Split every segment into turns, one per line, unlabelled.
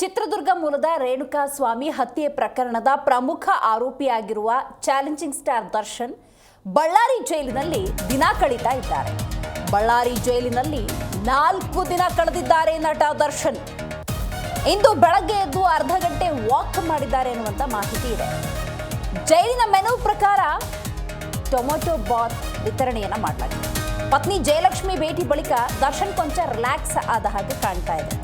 ಚಿತ್ರದುರ್ಗ ಮೂಲದ ರೇಣುಕಾ ಸ್ವಾಮಿ ಹತ್ಯೆ ಪ್ರಕರಣದ ಪ್ರಮುಖ ಆರೋಪಿಯಾಗಿರುವ ಚಾಲೆಂಜಿಂಗ್ ಸ್ಟಾರ್ ದರ್ಶನ್ ಬಳ್ಳಾರಿ ಜೈಲಿನಲ್ಲಿ ದಿನ ಕಳೀತಾ ಇದ್ದಾರೆ. ಬಳ್ಳಾರಿ ಜೈಲಿನಲ್ಲಿ ನಾಲ್ಕು ದಿನ ಕಳೆದಿದ್ದಾರೆ ನಟ ದರ್ಶನ್. ಇಂದು ಬೆಳಗ್ಗೆ ಎದ್ದು ಅರ್ಧ ಗಂಟೆ ವಾಕ್ ಮಾಡಿದ್ದಾರೆ ಅನ್ನುವಂಥ ಮಾಹಿತಿ ಇದೆ. ಜೈಲಿನ ಮೆನು ಪ್ರಕಾರ ಟೊಮೊಟೊ ಬಾತ್ ವಿತರಣೆಯನ್ನು ಮಾಡಲಾಗಿದೆ. ಪತ್ನಿ ಜಯಲಕ್ಷ್ಮಿ ಭೇಟಿ ಬಳಿಕ ದರ್ಶನ್ ಕೊಂಚ ರಿಲ್ಯಾಕ್ಸ್ ಆದ ಹಾಗೆ ಕಾಣ್ತಾ ಇದೆ.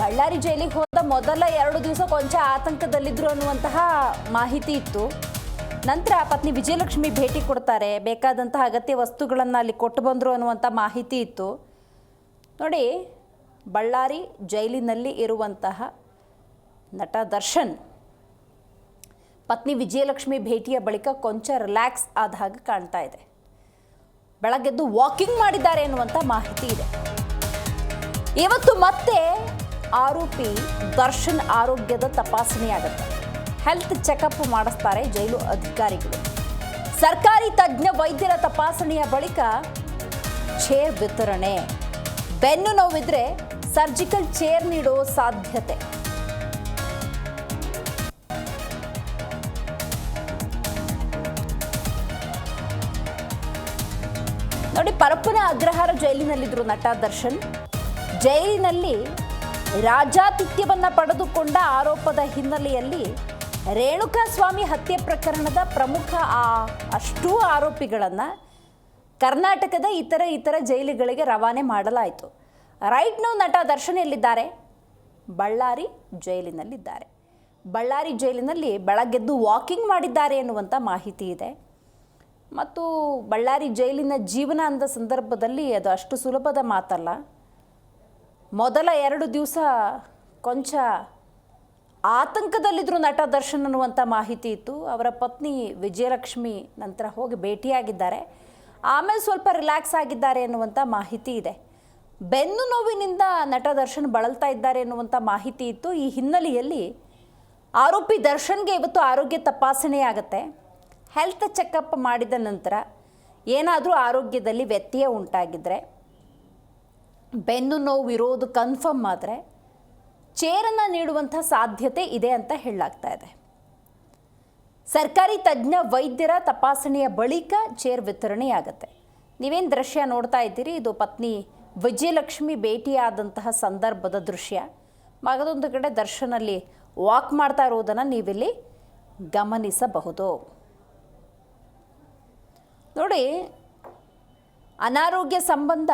ಬಳ್ಳಾರಿ ಜೈಲಿಗೆ ಹೋದ ಮೊದಲ ಎರಡು ದಿವಸ ಕೊಂಚ ಆತಂಕದಲ್ಲಿದ್ದರು ಅನ್ನುವಂತಹ ಮಾಹಿತಿ ಇತ್ತು. ನಂತರ ಪತ್ನಿ ವಿಜಯಲಕ್ಷ್ಮಿ ಭೇಟಿ ಕೊಡ್ತಾರೆ. ಬೇಕಾದಂತಹ ಅಗತ್ಯ ವಸ್ತುಗಳನ್ನು ಅಲ್ಲಿ ಕೊಟ್ಟು ಬಂದರು ಅನ್ನುವಂಥ ಮಾಹಿತಿ ಇತ್ತು. ನೋಡಿ, ಬಳ್ಳಾರಿ ಜೈಲಿನಲ್ಲಿ ಇರುವಂತಹ ನಟ ದರ್ಶನ್ ಪತ್ನಿ ವಿಜಯಲಕ್ಷ್ಮಿ ಭೇಟಿಯ ಬಳಿಕ ಕೊಂಚ ರಿಲ್ಯಾಕ್ಸ್ ಆದ ಹಾಗೆ ಕಾಣ್ತಾ ಇದೆ. ಬೆಳಗ್ಗೆದ್ದು ವಾಕಿಂಗ್ ಮಾಡಿದ್ದಾರೆ ಎನ್ನುವಂಥ ಮಾಹಿತಿ ಇದೆ. ಇವತ್ತು ಮತ್ತೆ ಆರೋಪಿ ದರ್ಶನ್ ಆರೋಗ್ಯದ ತಪಾಸಣೆಯಾಗುತ್ತೆ. ಹೆಲ್ತ್ ಚೆಕಪ್ ಮಾಡಿಸ್ತಾರೆ ಜೈಲು ಅಧಿಕಾರಿಗಳು. ಸರ್ಕಾರಿ ತಜ್ಞ ವೈದ್ಯರ ತಪಾಸಣೆಯ ಬಳಿಕ ಚೇರ್ ವಿತರಣೆ. ಬೆನ್ನು ನೋವಿದ್ರೆ ಸರ್ಜಿಕಲ್ ಚೇರ್ ನೀಡೋ ಸಾಧ್ಯತೆ. ನೋಡಿ, ಪರಪ್ಪನ ಅಗ್ರಹಾರ ಜೈಲಿನಲ್ಲಿದ್ರು ನಟ ದರ್ಶನ್. ಜೈಲಿನಲ್ಲಿ ರಾಜಾತಿಥ್ಯವನ್ನ ಪಡೆದುಕೊಂಡ ಆರೋಪದ ಹಿನ್ನೆಲೆಯಲ್ಲಿ ರೇಣುಕಾ ಸ್ವಾಮಿ ಹತ್ಯೆ ಪ್ರಕರಣದ ಪ್ರಮುಖ ಆ ಅಷ್ಟೂ ಆರೋಪಿಗಳನ್ನು ಕರ್ನಾಟಕದ ಇತರ ಇತರ ಜೈಲುಗಳಿಗೆ ರವಾನೆ ಮಾಡಲಾಯಿತು. ರೈಟ್ ನೌ ನಟ ದರ್ಶನ್ ಎಲ್ಲಿದ್ದಾರೆ? ಬಳ್ಳಾರಿ ಜೈಲಿನಲ್ಲಿದ್ದಾರೆ. ಬಳ್ಳಾರಿ ಜೈಲಿನಲ್ಲಿ ಬೆಳಗ್ಗೆದ್ದು ವಾಕಿಂಗ್ ಮಾಡಿದ್ದಾರೆ ಎನ್ನುವಂಥ ಮಾಹಿತಿ ಇದೆ. ಮತ್ತು ಬಳ್ಳಾರಿ ಜೈಲಿನ ಜೀವನ ಅಂದ ಸಂದರ್ಭದಲ್ಲಿ ಅದು ಅಷ್ಟು ಸುಲಭದ ಮಾತಲ್ಲ. ಮೊದಲ ಎರಡು ದಿವಸ ಕೊಂಚ ಆತಂಕದಲ್ಲಿದ್ದರು ನಟ ದರ್ಶನ್ ಅನ್ನುವಂಥ ಮಾಹಿತಿ ಇತ್ತು. ಅವರ ಪತ್ನಿ ವಿಜಯಲಕ್ಷ್ಮಿ ನಂತರ ಹೋಗಿ ಭೇಟಿಯಾಗಿದ್ದಾರೆ. ಆಮೇಲೆ ಸ್ವಲ್ಪ ರಿಲ್ಯಾಕ್ಸ್ ಆಗಿದ್ದಾರೆ ಎನ್ನುವಂಥ ಮಾಹಿತಿ ಇದೆ. ಬೆನ್ನು ನೋವಿನಿಂದ ನಟ ದರ್ಶನ್ ಬಳಲ್ತಾ ಇದ್ದಾರೆ ಎನ್ನುವಂಥ ಮಾಹಿತಿ ಇತ್ತು. ಈ ಹಿನ್ನೆಲೆಯಲ್ಲಿ ಆರೋಪಿ ದರ್ಶನ್ಗೆ ಇವತ್ತು ಆರೋಗ್ಯ ತಪಾಸಣೆ ಆಗುತ್ತೆ. ಹೆಲ್ತ್ ಚೆಕಪ್ ಮಾಡಿದ ನಂತರ ಏನಾದರೂ ಆರೋಗ್ಯದಲ್ಲಿ ವ್ಯತ್ಯಯ ಉಂಟಾಗಿದ್ದರೆ ಬೆನ್ನು ನೋವು ಇರೋದು ಕನ್ಫರ್ಮ್ ಆದರೆ ಚೇರನ್ನು ನೀಡುವಂಥ ಸಾಧ್ಯತೆ ಇದೆ ಅಂತ ಹೇಳಲಾಗ್ತಾ ಇದೆ. ಸರ್ಕಾರಿ ತಜ್ಞ ವೈದ್ಯರ ತಪಾಸಣೆಯ ಬಳಿಕ ಚೇರ್ ವಿತರಣೆಯಾಗತ್ತೆ. ನೀವೇನು ದೃಶ್ಯ ನೋಡ್ತಾ ಇದ್ದೀರಿ? ಇದು ಪತ್ನಿ ವಿಜಯಲಕ್ಷ್ಮಿ ಭೇಟಿಯಾದಂತಹ ಸಂದರ್ಭದ ದೃಶ್ಯ. ಮಗದೊಂದು ಕಡೆ ದರ್ಶನಲ್ಲಿ ವಾಕ್ ಮಾಡ್ತಾ ಇರೋದನ್ನು ನೀವಿಲ್ಲಿ ಗಮನಿಸಬಹುದು. ನೋಡಿ, ಅನಾರೋಗ್ಯ ಸಂಬಂಧ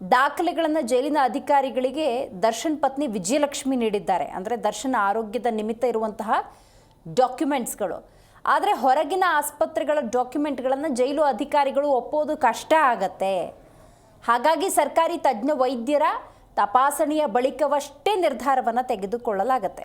ದಾಖಲೆಗಳನ್ನು ಜೈಲಿನ ಅಧಿಕಾರಿಗಳಿಗೆ ದರ್ಶನ್ ಪತ್ನಿ ವಿಜಯಲಕ್ಷ್ಮಿ ನೀಡಿದ್ದಾರೆ. ಅಂದರೆ ದರ್ಶನ್ ಆರೋಗ್ಯದ ನಿಮಿತ್ತ ಇರುವಂತಹ ಡಾಕ್ಯುಮೆಂಟ್ಸ್ಗಳು. ಆದರೆ ಹೊರಗಿನ ಆಸ್ಪತ್ರೆಗಳ ಡಾಕ್ಯುಮೆಂಟ್ಗಳನ್ನು ಜೈಲು ಅಧಿಕಾರಿಗಳು ಒಪ್ಪೋದು ಕಷ್ಟ ಆಗತ್ತೆ. ಹಾಗಾಗಿ ಸರ್ಕಾರಿ ತಜ್ಞ ವೈದ್ಯರ ತಪಾಸಣೆಯ ಬಳಿಕವಷ್ಟೇ ನಿರ್ಧಾರವನ್ನು ತೆಗೆದುಕೊಳ್ಳಲಾಗತ್ತೆ.